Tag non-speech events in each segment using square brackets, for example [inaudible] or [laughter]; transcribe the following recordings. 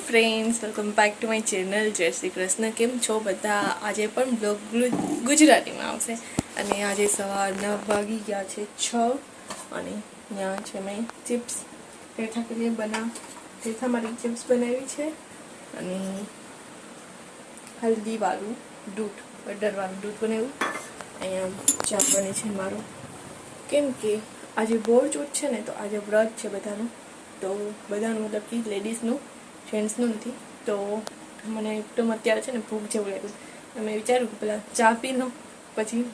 Friends welcome back to my channel જય શ્રી કૃષ્ણ કેમ છો બધા? આજે પણ બ્લોગ ગુજરાતીમાં આવશે. અને આજે સવારના વાગી ગયા છે છ અને ત્યાં છે મેં ચિપ્સ પેઠા કરીને બનાવ પેઠા મારી ચિપ્સ બનાવી છે. અને હલ્દીવાળું દૂધ બટરવાળું દૂધ બનાવ્યું. અહીંયા ચા બને છે મારું. કેમ કે આજે બોર ચૂટ છે ને, તો આજે વ્રત છે બધાનું. તો બધાનું મતલબ કે લેડીઝનું જેન્ટ્સનું નથી. તો મને એકદમ અત્યારે છે ને ભૂખ જેવું લાગ્યું. મેં વિચાર્યું કે પહેલાં ચા પી લો પછી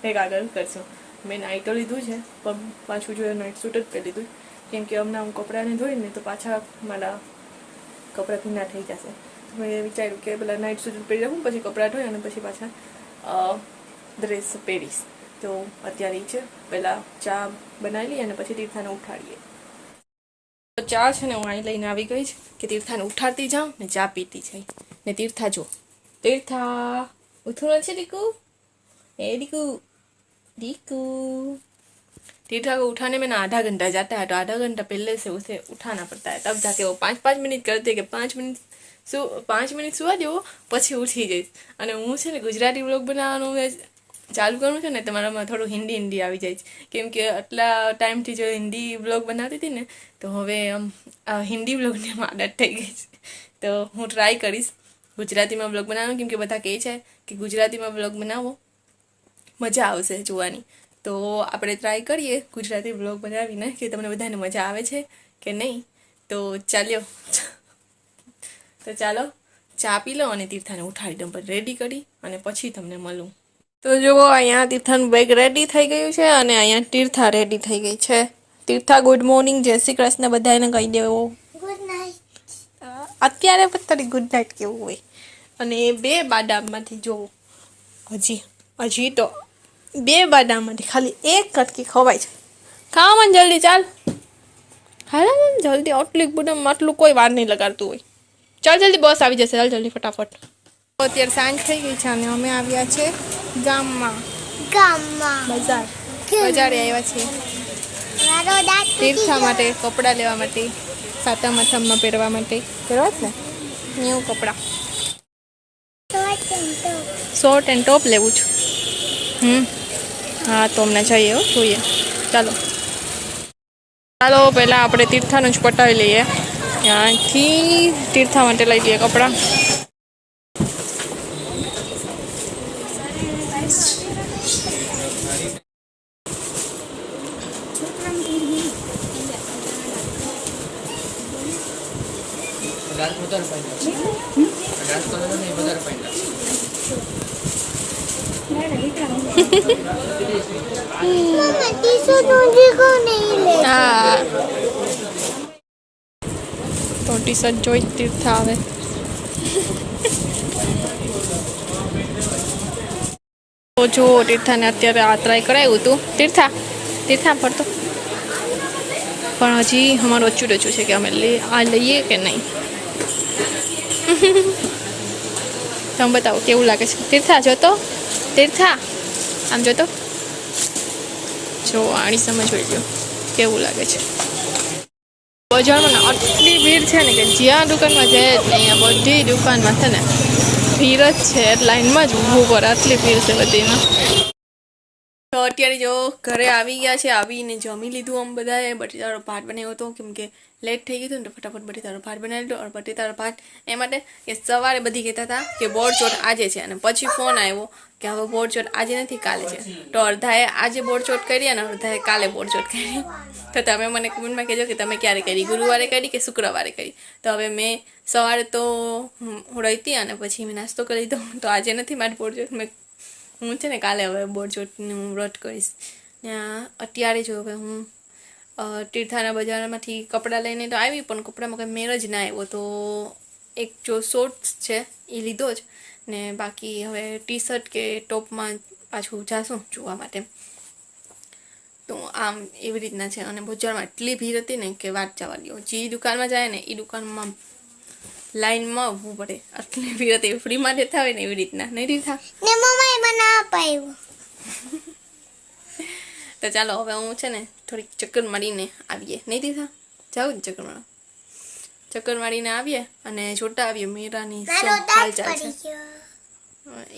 કંઈક આગળ કરશું. મેં નાઇટો લીધું છે, પણ પાછું જો નાઇટ સૂટ જ પહેરી લીધું. કેમ કે હમણાં હું કપડાને ધોઈને તો પાછા મારા કપડાં ભીના થઈ જશે. મેં વિચાર્યું કે પહેલાં નાઇટ સૂટ પહેરી રાખું પછી કપડાં ધોઈ અને પછી પાછા ડ્રેસ પહેરીશ. તો અત્યારે છે, પહેલાં ચા બનાવી લઈએ અને પછી તીર્થાને ઉઠાડીએ. ચા છે ને હું અહીં લઈને આવી ગઈ છે કે તીર્થાને ઉઠાડતી જાઉં ને ચા પીતી જાય ને તીર્થા જો તીર્થા ઉઠવું છે દીકુ ए दीकू दीकू तीर्था को उठाने में ना आधा घंटा जाता है तो आधा घंटा पहले से उसे उठाना पड़ता है तब जाके वो पाँच पाँच मिनट करते कि પાંચ મિનિટ શું પાંચ મિનિટ સુવા દેવો પછી ઉઠી જઈશ અને હું છે ને ગુજરાતી બ્લોગ બનાવવાનું મેં ચાલુ કરું છું ને તમારામાં થોડું હિન્દી હિન્દી આવી જાય છે. કેમ કે આટલા ટાઈમથી જો હિન્દી બ્લોગ બનાવતી હતી ને, તો હવે આમ હિન્દી બ્લોગની આદત થઈ ગઈ છે. તો હું ટ્રાય કરીશ ગુજરાતીમાં બ્લોગ બનાવવાનું. કેમ કે બધા કહે છે કે ગુજરાતીમાં બ્લોગ બનાવો, મજા આવશે જોવાની. તો આપણે ટ્રાય કરીએ ગુજરાતી બ્લોગ બનાવીને કે તમને બધાને મજા આવે છે કે નહીં. તો ચાલ્યો. તો ચાલો, ચા પી લો અને તીર્થાને ઉઠાડી દઉં. પણ રેડી કરી અને પછી તમને મળું. તો જુઓ અહીંયા તીર્થન બેગ રેડી થઈ ગયું છે અને અહીંયા તીર્થા રેડી થઈ ગઈ છે. તીર્થા ગુડ મોર્નિંગ જય શ્રી કૃષ્ણ. બધાને કહી દેવો. ગુડ નાઇટ અત્યારે તારી ગુડ નાઇટ કેવું હોય? અને એ બે બાદામમાંથી જોવો હજી હજી તો બે બાદામમાંથી ખાલી એક કટકી ખવાય છે. ખાવા મને જલ્દી ચાલ. હાલ જલ્દી આટલી બદામ આટલું કોઈ વાર નહીં લગાડતું હોય. ચાલ જલ્દી બસ આવી જશે. ચાલ જલ્દી ફટાફટ. અત્યારે સાંજ થઈ ગઈ છે અને અમે આવ્યા છે ગામમાં. ગામમાં. બજાર. બજારે આવ્યા છીએ. તીર્થા માટે કપડાં લેવા માટે સાતમ આઠમમાં પહેરવા માટે. પહેરવા જ ને ન્યૂ કપડાં. Short and top. લેવું છું. હમ. હા તો અમને જઈએ હો જોઈએ. ચાલો. ચાલો પહેલાં આપણે તીર્થાનું જ પટાવી લઈએ. ત્યાંથી તીર્થા માટે લઈ લઈએ કપડાં. ડાન્સ વધારે પાડ્યા ડાન્સ કરો ને વધારે પાડ્યા મમ્મા ટીસો ઢૂંઢી કો નહીં લે હા. તો ટી શર્ટ જોઈ તીર્થા આવે. તો જો તીર્થાને અત્યારે આ ટ્રાય કરાવ્યું હતું. તીર્થા તીર્થા ફરતો પણ હજી અમારું ઓછું અચું છે કે અમે લે આ લઈએ કે નહીં? તમે બતાવો, કેવું લાગે છે? તીર્થા જોતો તીર્થા? આમ જોતો જો સમજ હોય ગયો. કેવું લાગે છે? બજારમાં ને, આટલી ભીડ છે ને કે જ્યાં દુકાનમાં જાય નહીં અહીંયા બધી દુકાનમાં છે ને, ભીડ જ છે લાઈનમાં જ ઊભું પર આટલી ભીડ છે બધીમાં. તો અત્યારે જો ઘરે આવી ગયા છે, આવીને જમી લીધું આમ બધાએ. બટેટાનો ભાત બનાવ્યો હતો, કેમ કે લેટ થઈ ગયું હતું ને તો ફટાફટ બટેટાનો ભાત બનાવી લીધો. અને બટેટાનો ભાત એ માટે કે સવારે બધી કહેતા હતા કે બોરચોટ આજે છે. અને પછી ફોન આવ્યો કે હવે બોરચોટ આજે નથી, કાલે છે. તો અડધાએ આજે બોરચોટ કરી અને અડધાએ કાલે બોરચોટ કરી. તો તમે મને કમેન્ટમાં કહેજો કે તમે ક્યારે કરી? ગુરુવારે કરી કે શુક્રવારે કરી? તો હવે મેં સવારે તો હું રહી હતી અને પછી મેં નાસ્તો કરી લીધો. તો આજે નથી મારી બોરચોટ મેં હું છે ને કાલે હવે બોરચોટનું વ્રત કરીશ. ને અત્યારે જો હવે હું તીર્થાના બજારમાંથી કપડાં લઈને તો આવી, પણ કપડામાં કંઈ મેળ ના આવ્યો. તો એક જો શોર્ટ્સ છે એ લીધો જ. ને બાકી હવે ટી શર્ટ કે ટોપમાં પાછું જાશું જોવા માટે. તો આમ એવી રીતના છે. અને બજારમાં એટલી ભીડ હતી ને કે વાત જવા દો જે દુકાનમાં જાય ને એ દુકાનમાં લાઈનમાં ઊભું પડે. આટલી ભીડ હતી ફ્રીમાં દેતા હોય ને એવી રીતના. નહીં રીતા ને મમ્માએ બનાવવા પાયું તો ચાલો હવે હું છે ને થોડીક ચક્કર મારીને આવીએ. નહીં દીધા જાઉં જ ચક્કર મારવા ચક્કર મારીને આવીએ અને જોતા આવીએ. મીરાની હાલ ચાલ છે?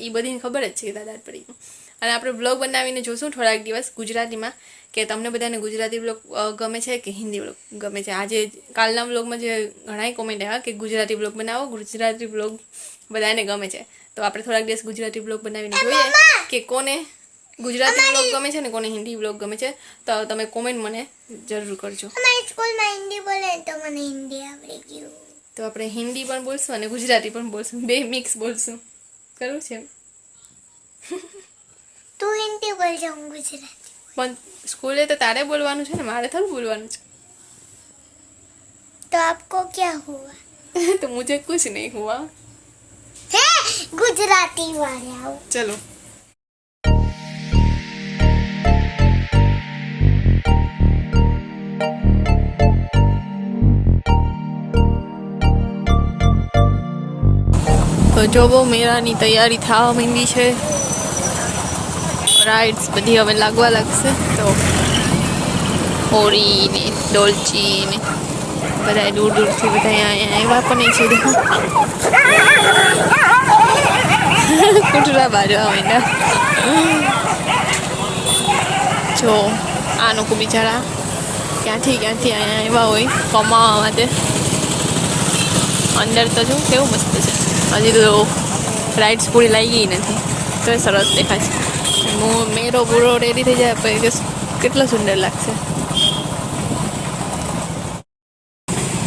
એ બધીને ખબર જ છે કે દાદા પડી ગયું. અને આપણે બ્લોગ બનાવીને જોશું થોડાક દિવસ ગુજરાતીમાં કે તમને બધાને ગુજરાતી બ્લોગ ગમે છે કે હિન્દી બ્લોગ ગમે છે? આજે કાલના બ્લોગમાં જે ઘણાય કોમેન્ટ આવ્યા કે ગુજરાતી બ્લોગ બનાવો ગુજરાતી બ્લોગ બધાને ગમે છે. તો આપણે થોડાક દિવસ ગુજરાતી બ્લોગ બનાવીને જોઈએ કે કોને ગુજરાતી બ્લોગ ગમે છે ને કોને હિન્દી બ્લોગ ગમે છે. તો તમે કોમેન્ટ મને જરૂર કરજો. અમારી સ્કૂલમાં હિન્દી બોલે તો મને હિન્દી આવડી ગયું. તો આપણે હિન્દી પણ બોલશું અને ગુજરાતી પણ બોલશું. બે મિક્સ બોલશું. કરવું છે તું હિન્દી બોલજે હું ગુજરાતી પણ સ્કૂલે તો તારે બોલવાનું છે ને? મારે થોડું બોલવાનું છે. तो आपको ક્યાં हुआ તો मुझे कुछ [laughs] નહીં हुआ હે ગુજરાતી वाला ચલો. તો જોવો મેળાની તૈયારી થવા માંડી છે. રાઇડ્સ બધી હવે લાગવા લાગશે. તો હોળી ને ડોલચી ને બધા દૂર દૂરથી બધા અહીંયા આવ્યા પણ છે કૂટરા બાજવા માંડ્યા જો, આ લોકો બિચારા ક્યાંથી ક્યાંથી અહીંયા આવ્યા હોય, કમાવા માટે. અંદર તો જો કેવું મસ્ત છે. હજી તો રાઇડ્સ પૂરી લાગી નથી. તો સરસ દેખાય છે. મેરો બુરો રેડી થઈ જાય, પછી કેટલો સુંદર લાગશે.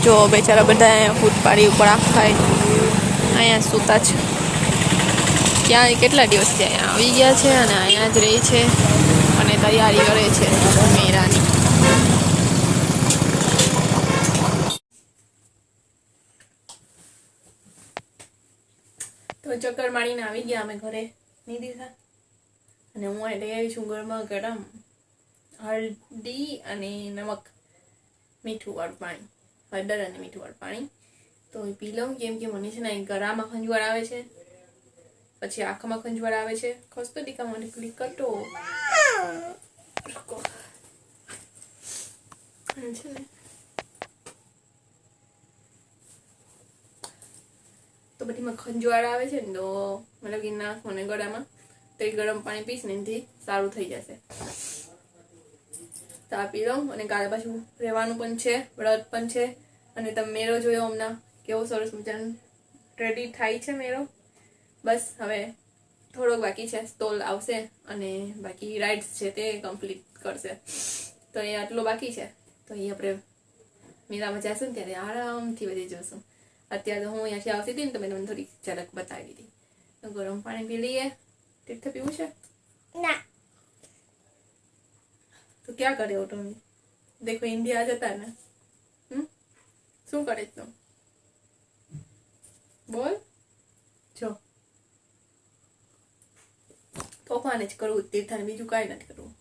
જો બેચારા બધા અહીંયા ફૂટપાડી ઉપર આખા અહીંયા સૂતા છે ત્યાં કેટલા દિવસથી અહીંયા આવી ગયા છે અને અહીંયા જ રહે છે અને તૈયારી કરે છે મેરાની. તો ચક્કર મારીને આવી ગયા અમે ઘરે. નિધિ અને હું એ લઈ આવી છું ગરમા ગરમ હળદી અને નમક મીઠું વાળું પાણી હળદર અને મીઠું વાળું પાણી. તો એ પી લઉં કેમ કે મને છે ને ગળામાં ખંજવાળ આવે છે પછી આંખમાં ખંજવાળ આવે છે. ખસતો ટીકા મને ક્લિક કરતો છે ને તો બધીમાં ખંજવાળ આવે છે ને તો મતલબ કે નાખ મને ગળામાં. તો ગરમ પાણી પીશ ને એનાથી સારું થઈ જશે. તો આ પી લઉં અને કાલે પાછું રહેવાનું પણ છે, વ્રત પણ છે. અને તમે મેળો જોયો હમણાં, કેવો સરસ મજાનો રેડી થાય છે મેળો બસ, હવે થોડોક બાકી છે સ્ટોલ આવશે અને બાકી રાઇડ્સ છે તે કમ્પ્લીટ કરશે. તો એ આટલો બાકી છે. તો એ આપણે મેળામાં જઈશું ને ત્યારે આરામથી બધી જોશું. અત્યારે હું અહીંયાથી આવતી હતી ને તો મેં તમને થોડી ઝલક બતાવી દીધી. તો ગરમ પાણી પી લઈએ. તીર્થ પીવું છે? ના. તો ક્યાં કરે હો તમે દેખો ઇન્ડિયા જતા ને. શું કરે તું? બોલ. જો. તોફાને જ કરવું તીર્થાને બીજું કાંઈ નથી કરવું.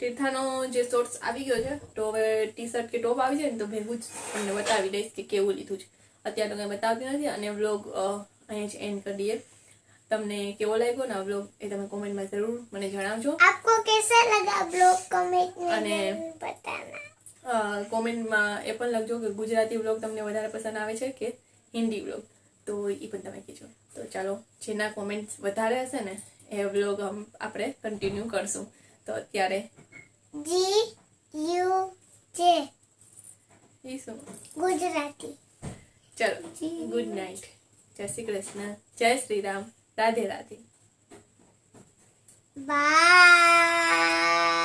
તીર્થાનો જે શોર્ટ્સ આવી ગયો છે તો હવે ટી શર્ટ કે ટોપ આવી જાય ને તો ભેગું જ તમને બતાવી દઈશ કે કેવું લીધું છે. અત્યારે તો કંઈ બતાવતી નથી અને વ્લોગ અહીંયા જ એન્ડ કરી દઈએ. તમને કેવો લાગ્યો ને આ બ્લોગ એ તમે કોમેન્ટમાં જરૂર મને જણાવજો. આપકો કેસા લગા બ્લોગ કોમેન્ટ અને કોમેન્ટમાં એ પણ લખજો કે ગુજરાતી બ્લોગ તમને વધારે પસંદ આવે છે કે હિન્દી બ્લોગ તો એ પણ તમે કહેજો. તો ચાલો જેના કોમેન્ટ વધારે હશે ને એ બ્લોગ આપણે કન્ટિન્યુ કરશું. તો અત્યારે જી યુ જે ગુજરાતી. ચલો ગુડ નાઇટ જય શ્રી કૃષ્ણ. જય શ્રી રામ. રાધે રાધે. બાય